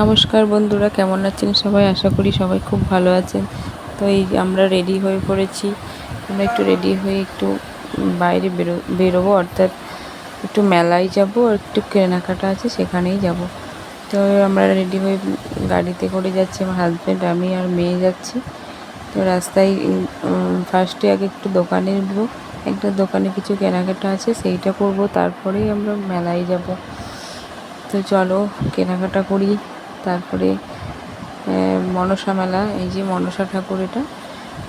নমস্কার বন্ধুরা, কেমন আছেন সবাই? আশা করি সবাই খুব ভালো আছেন। তো এই আমরা রেডি হয়ে পড়েছি। আমরা একটু রেডি হয়ে একটু বাইরে বেরো, বেরোবো, অর্থাৎ একটু মেলায় যাব, আর একটু কেনাকাটা আছে, সেখানেই যাব। তো আমরা রেডি হয়ে গাড়িতে করে যাচ্ছি, আমার হাজব্যান্ড আমি আর মেয়ে যাচ্ছি। তো রাস্তায় ফার্স্টে আগে একটু দোকানে উঠবো একটা দোকানে কিছু কেনাকাটা আছে, সেইটা করব, তারপরেই আমরা মেলায় যাব। তো চলো, কেনাকাটা করি। তারপরে মনসা মেলা, এই যে মনসা ঠাকুর এটা।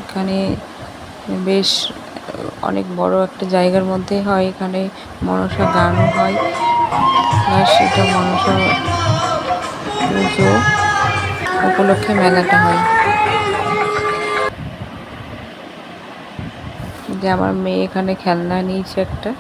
এখানে বেশ অনেক বড় একটা জায়গার মধ্যে হয়, এখানে মনসা গানও হয়। প্লাস এটা মনসা পুজো উপলক্ষে মেলাটা হয়। যে আমার মেয়ে এখানে খেলনা নিয়েছে একটা।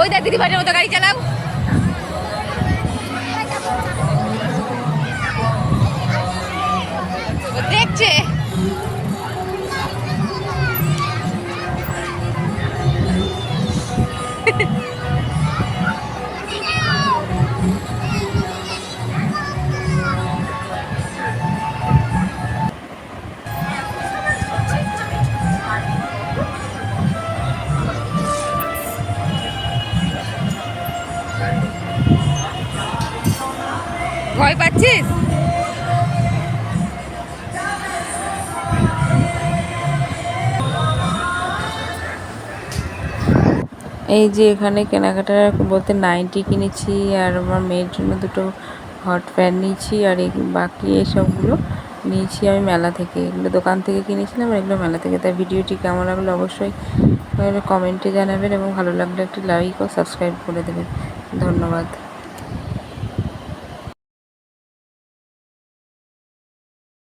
ওই দেখ দিদি ভাইয়ের মতো গাড়ি চালাও। ভয় পাচ্ছিস? এই যে এখানে কেনাকাটা বলতে নাইটি কিনেছি আর আমার মেয়ের জন্য দুটো হট প্যান্ট নিয়েছি আর এই বাকি এইসবগুলো নিয়েছি আমি মেলা থেকে। এগুলো দোকান থেকে কিনেছিলাম আর এগুলো মেলা থেকে। তার ভিডিওটি কেমন লাগল অবশ্যই কমেন্টে জানাবেন এবং ভালো লাগলে একটি লাইক ও সাবস্ক্রাইব করে দেবেন। ধন্যবাদ।